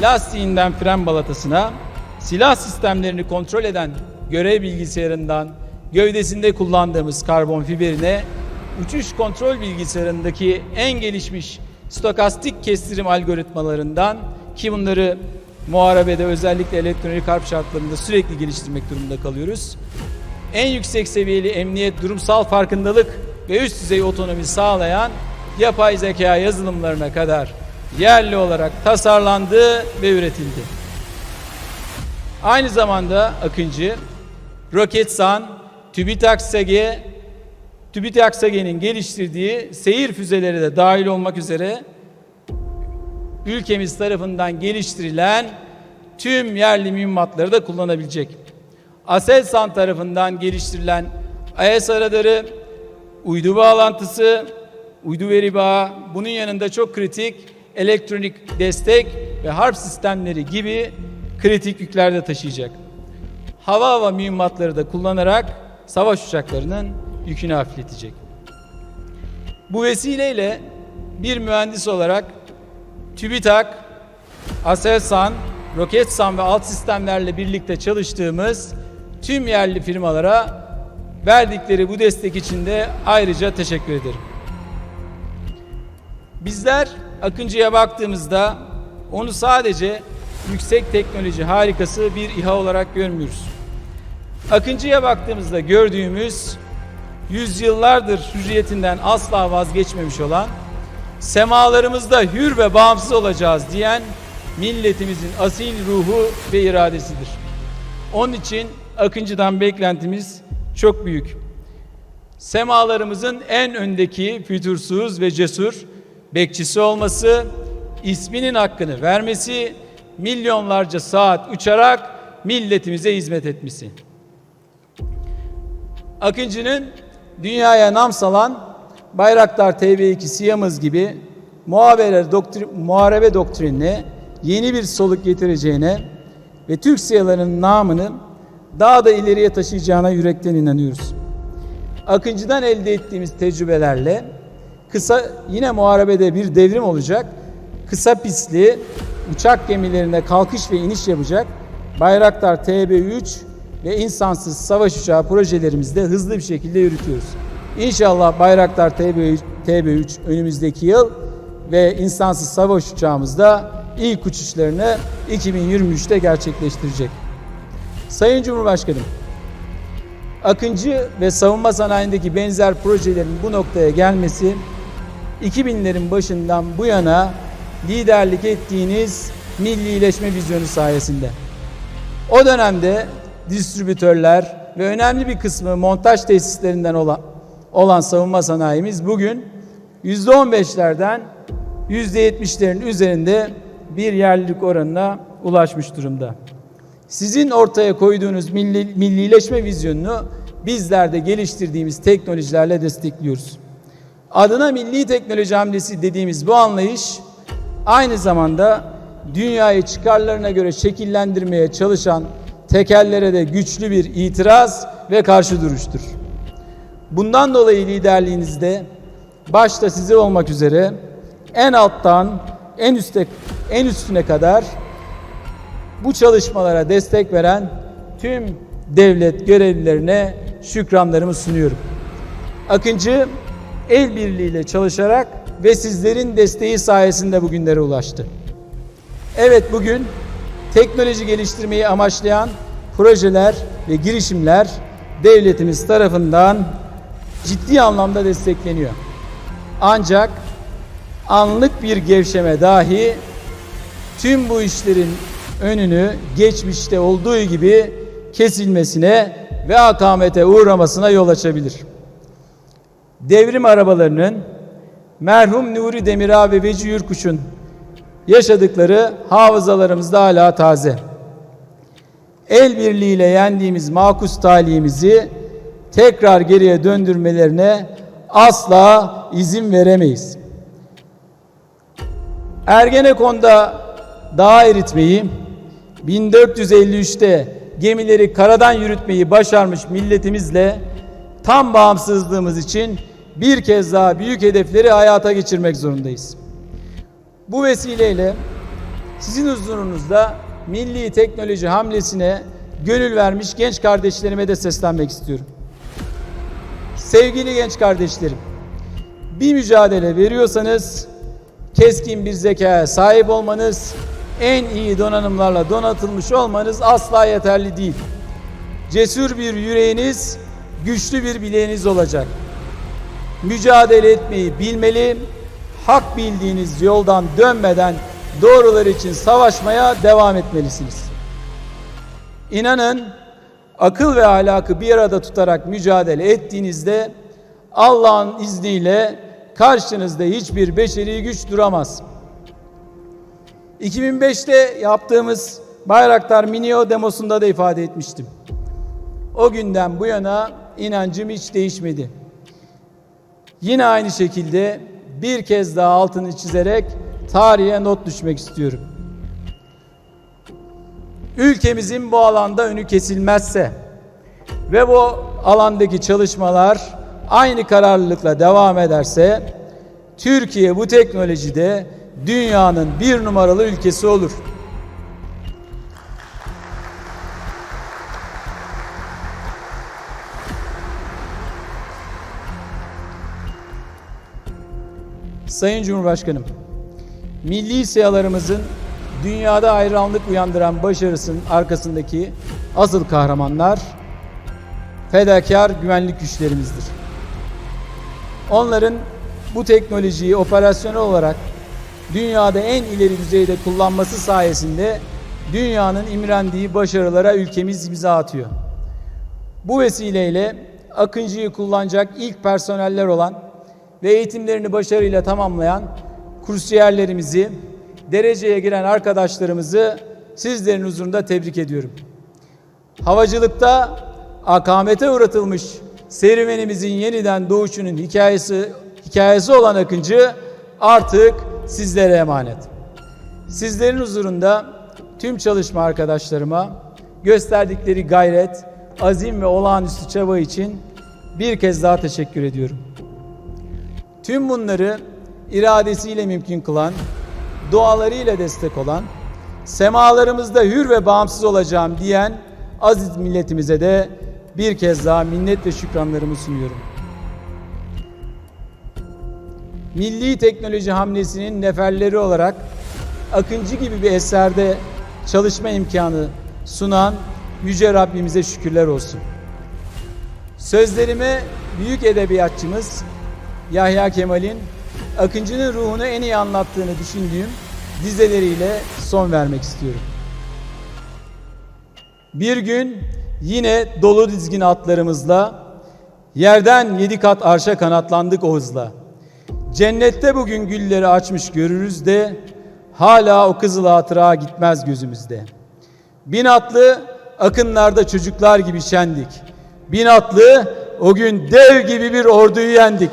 lastiğinden fren balatasına, silah sistemlerini kontrol eden görev bilgisayarından gövdesinde kullandığımız karbon fiberine, uçuş kontrol bilgisayarındaki en gelişmiş stokastik kestirim algoritmalarından ki bunları muharebede özellikle elektronik harp şartlarında sürekli geliştirmek durumunda kalıyoruz. En yüksek seviyeli emniyet, durumsal farkındalık ve üst düzey otonomi sağlayan yapay zeka yazılımlarına kadar yerli olarak tasarlandı ve üretildi. Aynı zamanda Akıncı, Roketsan, TÜBİTAK SG, TÜBİTAK SG'nin geliştirdiği seyir füzeleri de dahil olmak üzere ülkemiz tarafından geliştirilen tüm yerli mühimmatları da kullanabilecek. Aselsan tarafından geliştirilen AES araları, uydu bağlantısı, uydu veri bağı, bunun yanında çok kritik elektronik destek ve harp sistemleri gibi kritik yükler de taşıyacak. Hava hava mühimmatları da kullanarak savaş uçaklarının yükünü hafifletecek. Bu vesileyle bir mühendis olarak TÜBİTAK, Aselsan, Roketsan ve alt sistemlerle birlikte çalıştığımız tüm yerli firmalara verdikleri bu destek için de ayrıca teşekkür ederim. Bizler Akıncı'ya baktığımızda onu sadece yüksek teknoloji harikası bir İHA olarak görmüyoruz. Akıncı'ya baktığımızda gördüğümüz yüzyıllardır hürriyetinden asla vazgeçmemiş olan semalarımızda hür ve bağımsız olacağız diyen milletimizin asil ruhu ve iradesidir. Onun için Akıncı'dan beklentimiz çok büyük. Semalarımızın en öndeki fütursuz ve cesur bekçisi olması, isminin hakkını vermesi, milyonlarca saat uçarak milletimize hizmet etmesi. Akıncı'nın dünyaya nam salan Bayraktar TB2 Siyamız gibi muhabere, doktrin, muharebe doktrinine yeni bir soluk getireceğine ve Türk siyalarının namını daha da ileriye taşıyacağına yürekten inanıyoruz. Akıncı'dan elde ettiğimiz tecrübelerle kısa yine muharebede bir devrim olacak. Kısa pisli uçak gemilerine kalkış ve iniş yapacak Bayraktar TB3 ve insansız savaş uçağı projelerimizde hızlı bir şekilde yürütüyoruz. İnşallah Bayraktar TB3, TB3 önümüzdeki yıl ve insansız savaş uçağımızda ilk uçuşlarını 2023'te gerçekleştirecek. Sayın Cumhurbaşkanım, Akıncı ve savunma sanayindeki benzer projelerin bu noktaya gelmesi 2000'lerin başından bu yana liderlik ettiğiniz millileşme vizyonu sayesinde. O dönemde distribütörler ve önemli bir kısmı montaj tesislerinden olan, olan savunma sanayimiz bugün %15'lerden %70'lerin üzerinde bir yerlilik oranına ulaşmış durumda. Sizin ortaya koyduğunuz milli, millileşme vizyonunu bizler de geliştirdiğimiz teknolojilerle destekliyoruz. Adına milli teknoloji hamlesi dediğimiz bu anlayış aynı zamanda dünyayı çıkarlarına göre şekillendirmeye çalışan tekerlere de güçlü bir itiraz ve karşı duruştur. Bundan dolayı liderliğinizde başta size olmak üzere en alttan en üste en üstüne kadar bu çalışmalara destek veren tüm devlet görevlilerine şükranlarımı sunuyorum. Akıncı el birliğiyle çalışarak ve sizlerin desteği sayesinde bugünlere ulaştı. Evet bugün teknoloji geliştirmeyi amaçlayan projeler ve girişimler devletimiz tarafından ciddi anlamda destekleniyor. Ancak anlık bir gevşeme dahi tüm bu işlerin önünü geçmişte olduğu gibi kesilmesine ve akamete uğramasına yol açabilir. Devrim arabalarının merhum Nuri Demirağ ve Veci Yurkuş'un yaşadıkları hafızalarımızda hala taze. El birliğiyle yendiğimiz makus talihimizi tekrar geriye döndürmelerine asla izin veremeyiz. Ergenekon'da dağ eritmeyi, 1453'te gemileri karadan yürütmeyi başarmış milletimizle tam bağımsızlığımız için bir kez daha büyük hedefleri hayata geçirmek zorundayız. Bu vesileyle Sizin huzurunuzda milli teknoloji hamlesine gönül vermiş genç kardeşlerime de seslenmek istiyorum. Sevgili genç kardeşlerim, bir mücadele veriyorsanız keskin bir zekaya sahip olmanız, en iyi donanımlarla donatılmış olmanız asla yeterli değil. Cesur bir yüreğiniz, güçlü bir bileğiniz olacak. Mücadele etmeyi bilmeli, hak bildiğiniz yoldan dönmeden doğrular için savaşmaya devam etmelisiniz. İnanın akıl ve ahlakı bir arada tutarak mücadele ettiğinizde Allah'ın izniyle karşınızda hiçbir beşeri güç duramaz. 2005'te yaptığımız Bayraktar Minio demosunda da ifade etmiştim. O günden bu yana inancım hiç değişmedi. Yine aynı şekilde bir kez daha altını çizerek tarihe not düşmek istiyorum. Ülkemizin bu alanda önü kesilmezse ve bu alandaki çalışmalar aynı kararlılıkla devam ederse Türkiye bu teknolojide dünyanın bir numaralı ülkesi olur. Sayın Cumhurbaşkanım, milli siyalarımızın dünyada hayranlık uyandıran başarısının arkasındaki asıl kahramanlar fedakar güvenlik güçlerimizdir. Onların bu teknolojiyi operasyonel olarak dünyada en ileri düzeyde kullanması sayesinde dünyanın imrendiği başarılara ülkemiz imza atıyor. Bu vesileyle Akıncı'yı kullanacak ilk personeller olan ve eğitimlerini başarıyla tamamlayan kursiyerlerimizi, dereceye giren arkadaşlarımızı sizlerin huzurunda tebrik ediyorum. Havacılıkta akamete uğratılmış serüvenimizin yeniden doğuşunun hikayesi hikayesi olan Akıncı artık sizlere emanet. Sizlerin huzurunda tüm çalışma arkadaşlarıma gösterdikleri gayret, azim ve olağanüstü çaba için bir kez daha teşekkür ediyorum. Tüm bunları iradesiyle mümkün kılan, dualarıyla destek olan, semalarımızda hür ve bağımsız olacağım diyen aziz milletimize de bir kez daha minnet ve şükranlarımı sunuyorum. Milli teknoloji hamlesinin neferleri olarak Akıncı gibi bir eserde çalışma imkanı sunan Yüce Rabbimize şükürler olsun. Sözlerime büyük edebiyatçımız Yahya Kemal'in Akıncı'nın ruhunu en iyi anlattığını düşündüğüm dizeleriyle son vermek istiyorum. Bir gün yine dolu dizgin atlarımızla yerden yedi kat arşa kanatlandık o hızla. Cennette bugün gülleri açmış görürüz de hala o kızıl hatıra gitmez gözümüzde. Bin atlı akınlarda çocuklar gibi şendik. Bin atlı o gün dev gibi bir orduyu yendik.